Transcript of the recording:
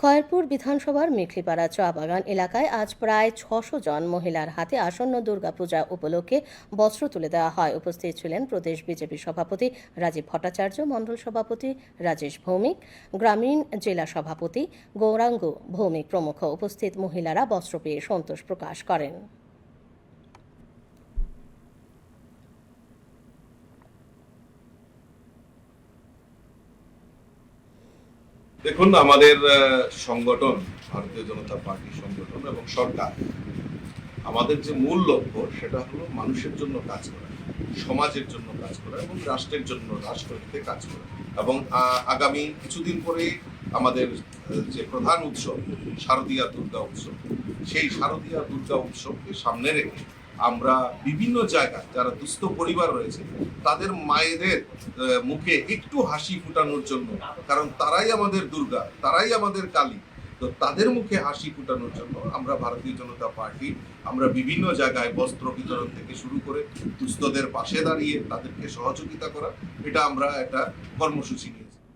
খয়েরপুর বিধানসভার মেখলিপাড়া চা বাগান এলাকায় আজ প্রায় ছশো জন মহিলার হাতে আসন্ন দুর্গাপূজা উপলক্ষে বস্ত্র তুলে দেওয়া হয়। উপস্থিত ছিলেন প্রদেশ বিজেপি সভাপতি রাজীব ভট্টাচার্য মণ্ডল সভাপতি রাজেশ ভৌমিক, গ্রামীণ জেলা সভাপতি গৌরাঙ্গ ভৌমিক প্রমুখ। উপস্থিত মহিলারা বস্ত্র পেয়ে সন্তোষ প্রকাশ করেন। দেখুন, আমাদের সংগঠন, ভারতীয় জনতা পার্টি সংগঠন এবং সরকার, আমাদের যে মূল লক্ষ্য সেটা হলো মানুষের জন্য কাজ করা, সমাজের জন্য কাজ করা এবং রাষ্ট্রের জন্য, রাষ্ট্রহিতে কাজ করা এবং আগামী কিছুদিন পরে আমাদের যে প্রধান উৎসব, শারদীয়া দুর্গা উৎসব, সেই শারদীয়া দুর্গা উৎসবকে সামনে রেখে আমরা বিভিন্ন জায়গায় যারা দুস্থ পরিবার রয়েছে, তাদের মায়েদের মুখে একটু হাসি ফুটানোর জন্য, কারণ তারাই আমাদের দুর্গা, তারাই আমাদের কালী, তো তাদের মুখে হাসি ফুটানোর জন্য আমরা ভারতীয় জনতা পার্টি, আমরা বিভিন্ন জায়গায় বস্ত্র বিতরণ থেকে শুরু করে দুস্থদের পাশে দাঁড়িয়ে তাদেরকে সহযোগিতা করা, এটা আমরা একটা কর্মসূচি